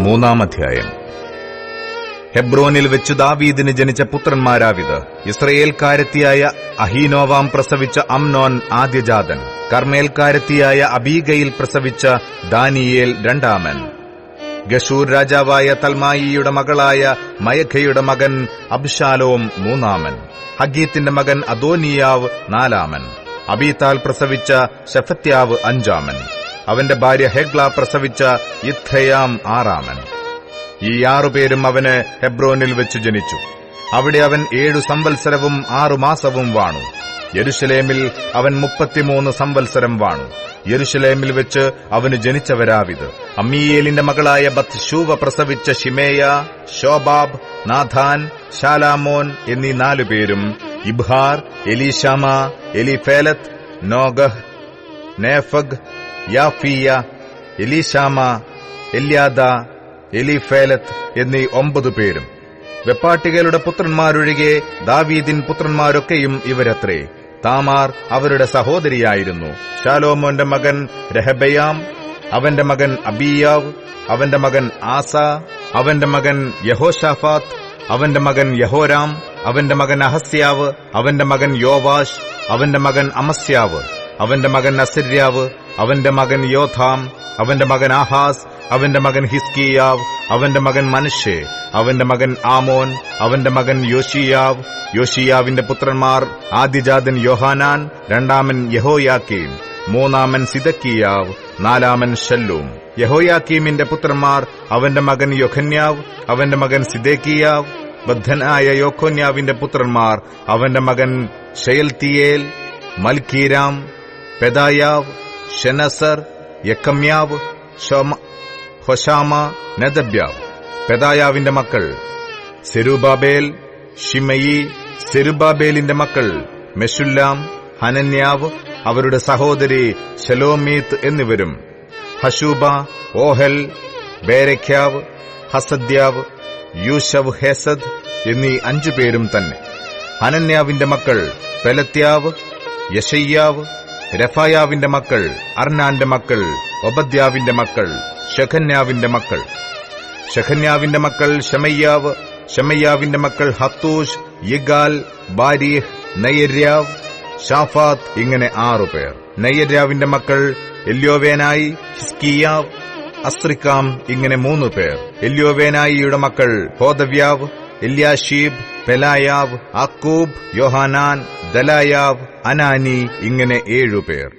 മൂന്നാം അധ്യായം ഹെബ്രോനിൽ വെച്ച് ദാവീദിന് ജനിച്ച പുത്രന്മാരാവിത്. ഇസ്രയേൽക്കാരത്തിയായ അഹീനോവാം പ്രസവിച്ച അംനോൻ ആദ്യജാതൻ. കർമ്മേൽക്കാരത്തിയായ അബീഗയിൽ പ്രസവിച്ച ദാനിയേൽ രണ്ടാമൻ. ഗഷൂർ രാജാവായ തൽമായിയുടെ മകളായ മയഖയുടെ മകൻ അബ്ഷാലോം മൂന്നാമൻ. ഹഗീത്തിന്റെ മകൻ അദോനിയാവ് നാലാമൻ. അബീതാൽ പ്രസവിച്ച ഷഫത്യാവ് അഞ്ചാമൻ. അവന്റെ ഭാര്യ ഹെഗ്ല പ്രസവിച്ച ഇഥയാം ആറാമൻ. ഈ ആറുപേരും അവന് ഹെബ്രോനിൽ വെച്ച് ജനിച്ചു. അവിടെ അവൻ ഏഴു സംവത്സരവും ആറു മാസവും വാണു. യെരുഷലേമിൽ അവൻ മുപ്പത്തിമൂന്ന് സംവത്സരം വാണു. യെരുഷലേമിൽ വെച്ച് അവന് ജനിച്ചവരാവിത്. അമ്മീയേലിന്റെ മകളായ ബത്ഷൂവ പ്രസവിച്ച ഷിമേയ ഷോബാബ് നാഥാൻ ഷാലാമോൻ എന്നീ നാലുപേരും ഇബ്ഹാർ എലിഷാമ എലിഫേലത്ത് നോഗഹ് നേഫഗ് യാഫിയ എലീശാമ എല്യാദ എലിഫേലത്ത് എന്നീ ഒമ്പത് പേരും. വെപ്പാട്ടികളുടെ പുത്രന്മാരൊഴികെ ദാവീദിൻ പുത്രന്മാരൊക്കെയും ഇവരത്രേ. താമാർ അവരുടെ സഹോദരിയായിരുന്നു. ശാലോമോന്റെ മകൻ രഹബയാം അവന്റെ മകൻ അബിയാവ് അവന്റെ മകൻ ആസ അവന്റെ മകൻ യഹോഷാഫാത്ത് അവന്റെ മകൻ യഹോരാം അവന്റെ മകൻ അഹസ്യാവ് അവന്റെ മകൻ യോവാഷ് അവന്റെ മകൻ അമസ്യാവ്. അവന്റെ മകൻ അസര്യാവ് അവന്റെ മകൻ യോഥാം അവന്റെ മകൻ ആഹാസ് അവന്റെ മകൻ ഹിസ്കിയാവ് അവന്റെ മകൻ മനുഷ്യ അവന്റെ മകൻ ആമോൻ അവന്റെ മകൻ യോഷിയാവ് യോഷിയാവിന്റെ പുത്രന്മാർ ആദ്യജാതൻ യോഹാനാൻ രണ്ടാമൻ യഹോയാക്കീം മൂന്നാമൻ സിദക്കിയാവ് നാലാമൻ ഷല്ലൂം യഹോയാക്കീമിന്റെ പുത്രന്മാർ അവന്റെ മകൻ യൊഖന്യാവ് അവന്റെ മകൻ സിദേക്കിയാവ് ബദ്ധനായ യോഖോന്യാവിന്റെ പുത്രന്മാർ അവന്റെ മകൻ ഷയൽത്തിയേൽ മൽക്കീരാം പെദായാവ് ഷെനസർ യക്കമ്യാവ് ഹൊഷാമ നെദബ്യാവ്. പെദായാവിന്റെ മക്കൾ സെരുബാബേൽ ഷിമയി സെരുബാബേലിന്റെ മക്കൾ മെഷുല്ലാം ഹനന്യാവ് അവരുടെ സഹോദരി ഷലോമീത്ത് എന്നിവരും. ഹഷൂബ ഓഹൽ ബേരഖ്യാവ് ഹസദ്യാവ് യൂഷവ് ഹേസദ് എന്നീ അഞ്ചു പേരും തന്നെ. ഹനന്യാവിന്റെ മക്കൾ പെലത്യാവ് യശയ്യാവ് രഫായാവിന്റെ മക്കൾ അർനാന്റെ മക്കൾ ഒബദ്യാവിന്റെ മക്കൾ ഷഖന്യാവിന്റെ മക്കൾ. ഷഖന്യാവിന്റെ മക്കൾ ഷമയ്യാവ് ഷമയ്യാവിന്റെ മക്കൾ ഹത്തൂഷ് യിഗാൽ ബാരിഹ് നയര്യാവ് ഷാഫാത്ത് ഇങ്ങനെ ആറു പേർ. നയ്യര്യാവിന്റെ മക്കൾ എല്യോവേനായി ഹിസ്കിയാവ് അസ്രിക്കാം ഇങ്ങനെ മൂന്നു പേർ. എല്യോവേനായിയുടെ മക്കൾ ഹോദവ്യാവ് എല്യാഷീബ് പെലായാവ് അക്കൂബ് യോഹാനാൻ ദലായാവ് അനാനി ഇങ്ങനെ ഏഴുപേർ.